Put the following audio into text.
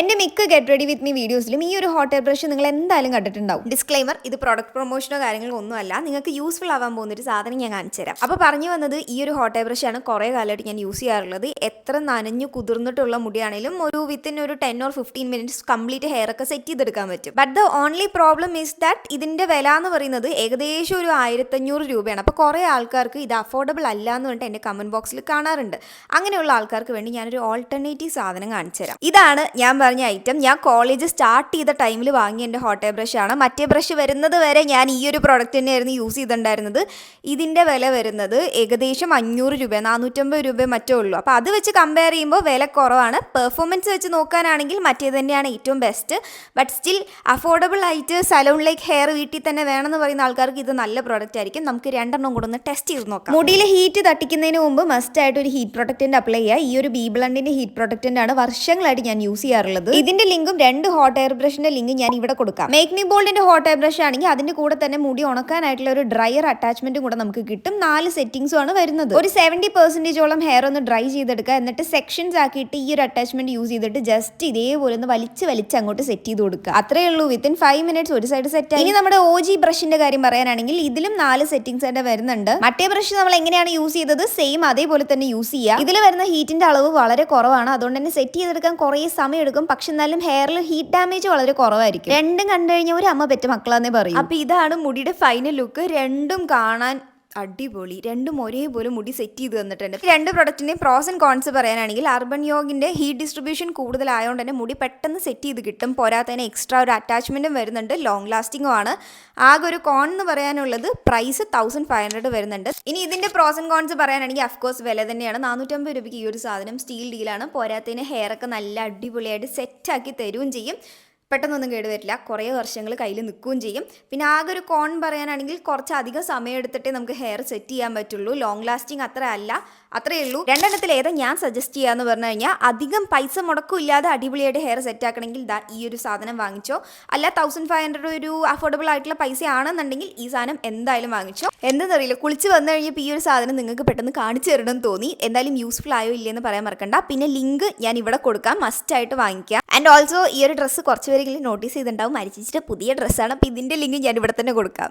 എന്റെ മിക്ക get ready with me വീഡിയോസിലും ഈ ഒരു ഹോട്ട് എയർ ബ്രഷ് നിങ്ങൾ എന്തായാലും കണ്ടിട്ടുണ്ടാവും. ഡിസ്ക്ലൈമർ ഇത് പ്രോഡക്റ്റ് പ്രൊമോഷനോ കാര്യങ്ങളോ ഒന്നുമല്ല. നിങ്ങൾക്ക് യൂസ്ഫുൾ ആവാൻ പോകുന്ന ഒരു സാധനം ഞാൻ കാണിച്ചു തരാം. അപ്പോൾ പറഞ്ഞു വന്നത് ഈ ഒരു ഹോട്ട് എയർ ബ്രഷ് ആണ് കുറേ കാലമായിട്ട് ഞാൻ യൂസ് ചെയ്യാറുള്ളത്. എത്ര നനഞ്ഞു കുതിർന്നിട്ടുള്ള മുടിയാണെങ്കിലും ഒരു വിത്തിൻ ഒരു ten or fifteen minutes complete hair ഒക്കെ സെറ്റ് ചെയ്തെടുക്കാൻ പറ്റും. But the only problem is that ഇതിന്റെ വില എന്ന് പറയുന്നത് ഏകദേശം ഒരു ആയിരത്തഞ്ഞൂറ് രൂപയാണ്. അപ്പോൾ കുറേ ആൾക്കാർക്ക് ഇത് അഫോർഡബിൾ അല്ല എന്ന് പറഞ്ഞിട്ട് എന്റെ കമന്റ് ബോക്സിൽ കാണാറുണ്ട്. അങ്ങനെയുള്ള ആൾക്കാർക്ക് വേണ്ടി ഞാനൊരു ഓൾട്ടർനേറ്റീവ് സാധനം കാണിച്ചു തരാം. ഇതാണ് ഞാൻ പറഞ്ഞ ഐറ്റം ഞാൻ കോളേജ് സ്റ്റാർട്ട് ചെയ്ത ടൈമിൽ വാങ്ങിയ എന്റെ ഹോട്ട് എയർ ബ്രഷ് ആണ്. മറ്റേ ബ്രഷ് വരുന്നത് വരെ ഞാൻ ഈ ഒരു പ്രോഡക്റ്റ് തന്നെയായിരുന്നു യൂസ് ചെയ്തിട്ടുണ്ടായിരുന്നത്. ഇതിന്റെ വില വരുന്നത് ഏകദേശം അഞ്ഞൂറ് രൂപ നാനൂറ്റമ്പത് രൂപ മറ്റേ ഉള്ളൂ. അപ്പോൾ അത് വെച്ച് കമ്പയർ ചെയ്യുമ്പോൾ വില കുറവാണ്. പെർഫോമൻസ് വെച്ച് നോക്കാനാണെങ്കിൽ മറ്റേ തന്നെയാണ് ഏറ്റവും ബെസ്റ്റ് ബട്ട് സ്റ്റിൽ അഫോർഡബിൾ ആയിട്ട് സലൂണിലേക്ക് ഹെയർ വീട്ടിൽ തന്നെ വേണമെന്ന് പറയുന്ന ആൾക്കാർക്ക് ഇത് നല്ല പ്രോഡക്റ്റ് ആയിരിക്കും. നമുക്ക് രണ്ടെണ്ണം കൂടെ ഒന്ന് ടെസ്റ്റ് ചെയ്ത് നോക്കാം. മുടിയിൽ ഹീറ്റ് തട്ടിക്കുന്നതിന് മുമ്പ് മസ്റ്റ് ആയിട്ട് ഒരു ഹീറ്റ് പ്രൊട്ടക്റ്റന്റ് അപ്ലൈ ചെയ്യുക. ഈ ഒരു ബി ബ്ലണ്ടിന്റെ ഹീറ്റ് പ്രൊട്ടക്റ്റന്റ് ആണ് വർഷങ്ങളായിട്ട് ഞാൻ യൂസ് ചെയ്യാറുള്ളത്. ഇതിന്റെ ലിങ്കും രണ്ട് ഹോട്ട് എയർ ബ്രഷിന്റെ ലിങ്ക് ഞാൻ ഇവിടെ കൊടുക്കാം. മേക്ക് മി ബോൾഡിന്റെ ഹോട്ട് എയർ ബ്രഷ് ആണെങ്കിൽ അതിന്റെ കൂടെ തന്നെ മുടി ഉണക്കാനായിട്ടുള്ള ഒരു ഡ്രയർ അറ്റാച്ച്മെന്റും കൂടെ നമുക്ക് കിട്ടും. നാല് സെറ്റിംഗ്സും ആണ് വരുന്നത്. ഒരു സെവന്റി പെർസെന്റേജോളം ഹെയർ ഒന്ന് ഡ്രൈ ചെയ്തെടുക്കുക. എന്നിട്ട് സെക്ഷൻസ് ആക്കിയിട്ട് ഈ ഒരു അറ്റാച്ച്മെന്റ് യൂസ് ചെയ്തിട്ട് ജസ്റ്റ് ഇതേപോലെ ഒന്ന് വലിച്ച് വലിച്ച് അങ്ങോട്ട് സെറ്റ് ചെയ്ത് കൊടുക്കുക. അത്രേ ഉള്ളൂ. വിത്തിൻ ഫൈവ് മിനിറ്റ്സ് ഒരു സൈഡ് സെറ്റ് ഇനി നമ്മുടെ ഒ ജി ബ്രഷിന്റെ കാര്യം പറയാനാണെങ്കിൽ ഇതിലും നാല് സെറ്റിംഗ്സ് തന്നെ വരുന്നുണ്ട്. മറ്റേ ബ്രഷ് നമ്മൾ എങ്ങനെയാണ് യൂസ് ചെയ്തത്? സെയിം അതേപോലെ തന്നെ യൂസ് ചെയ്യുക. ഇതിൽ വരുന്ന ഹീറ്റിന്റെ അളവ് വളരെ കുറവാണ്. അതുകൊണ്ട് തന്നെ സെറ്റ് ചെയ്തെടുക്കാൻ കുറേ സമയം എടുക്കും പക്ഷെ എന്നാലും ഹെയറിൽ ഹീറ്റ് ഡാമേജ് വളരെ കുറവായിരിക്കും. രണ്ടും കണ്ടു കഴിഞ്ഞാൽ ഒരു അമ്മ പെറ്റ മക്കളാന്നേ പറയും. അപ്പൊ ഇതാണ് മുടിയുടെ ഫൈനൽ ലുക്ക് രണ്ടും കാണാൻ അടിപൊളി. രണ്ടും ഒരേപോലെ മുടി സെറ്റ് ചെയ്ത് തന്നിട്ടുണ്ട്. രണ്ട് പ്രൊഡക്റ്റിന്റെയും പ്രോസ് ആൻഡ് കോൺസ് പറയാനാണെങ്കിൽ അർബൻ യോഗിന്റെ ഹീറ്റ് ഡിസ്ട്രിബ്യൂഷൻ കൂടുതലായതുകൊണ്ട് തന്നെ മുടി പെട്ടെന്ന് സെറ്റ് ചെയ്ത് കിട്ടും. പോരാത്തതിന് എക്സ്ട്രാ ഒരു അറ്റാച്ച്മെന്റും വരുന്നുണ്ട്. ലോങ് ലാസ്റ്റിംഗും ആണ്. ആകെ ഒരു കോൺ എന്ന് പറയാനുള്ളത് പ്രൈസ് തൗസൻഡ് ഫൈവ് ഹൺഡ്രഡ് വരുന്നുണ്ട്. ഇനി ഇതിന്റെ പ്രോസ് ആൻഡ് കോൺസ് പറയാനാണെങ്കിൽ അഫ്കോഴ്സ് വില തന്നെയാണ്. നാനൂറ്റമ്പത് രൂപയ്ക്ക് ഈ ഒരു സാധനം സ്റ്റീൽ ഡീലാണ് പോരാത്തതിന് ഹെയറൊക്കെ നല്ല അടിപൊളിയായിട്ട് സെറ്റാക്കി തരുകയും ചെയ്യും. പെട്ടെന്നൊന്നും കേടുവരില്ല. കുറേ വർഷങ്ങൾ കയ്യിൽ നിൽക്കുകയും ചെയ്യും. പിന്നെ ആകെ ഒരു കോൺ പറയാനാണെങ്കിൽ കുറച്ചധികം സമയം എടുത്തിട്ടേ നമുക്ക് ഹെയർ സെറ്റ് ചെയ്യാൻ പറ്റുള്ളൂ. ലോങ് ലാസ്റ്റിംഗ് അത്ര അല്ല. അത്രയേ ഉള്ളൂ. രണ്ടെണ്ണത്തിൽ ഏതാ ഞാൻ സജസ്റ്റ് ചെയ്യാന്ന് പറഞ്ഞു കഴിഞ്ഞാൽ അധികം പൈസ മുടക്കില്ലാതെ അടിപൊളിയായിട്ട് ഹെയർ സെറ്റ് ആക്കണമെങ്കിൽ ദാ ഈ ഒരു സാധനം വാങ്ങിച്ചോ. അല്ല തൗസൻഡ് ഫൈവ് ഹൺഡ്രഡ് ഒരു അഫോർഡബിൾ ആയിട്ടുള്ള പൈസ ആണെന്നുണ്ടെങ്കിൽ ഈ സാധനം എന്തായാലും വാങ്ങിച്ചോ. എന്തെന്നറിയില്ല കുളിച്ച് വന്നു കഴിഞ്ഞപ്പോൾ ഈ ഒരു സാധനം നിങ്ങൾക്ക് പെട്ടെന്ന് കാണിച്ചു തരണം തോന്നി. എന്തായാലും യൂസ്ഫുൾ ആയോ ഇല്ലയെന്ന് പറയാൻ മറക്കണ്ട. പിന്നെ ലിങ്ക് ഞാൻ ഇവിടെ കൊടുക്കാം. മസ്റ്റ് ആയിട്ട് വാങ്ങിക്കാം. ആൻഡ് ഓൾസോ ഈ ഒരു ഡ്രസ്സ് കുറച്ച് പേരെങ്കിലും നോട്ടീസ് ചെയ്തിട്ടുണ്ടാവും മരിച്ചിട്ട് പുതിയ ഡ്രസ്സാണ് അപ്പോൾ ഇതിന്റെ ലിങ്ക് ഞാൻ ഇവിടെ തന്നെ കൊടുക്കാം.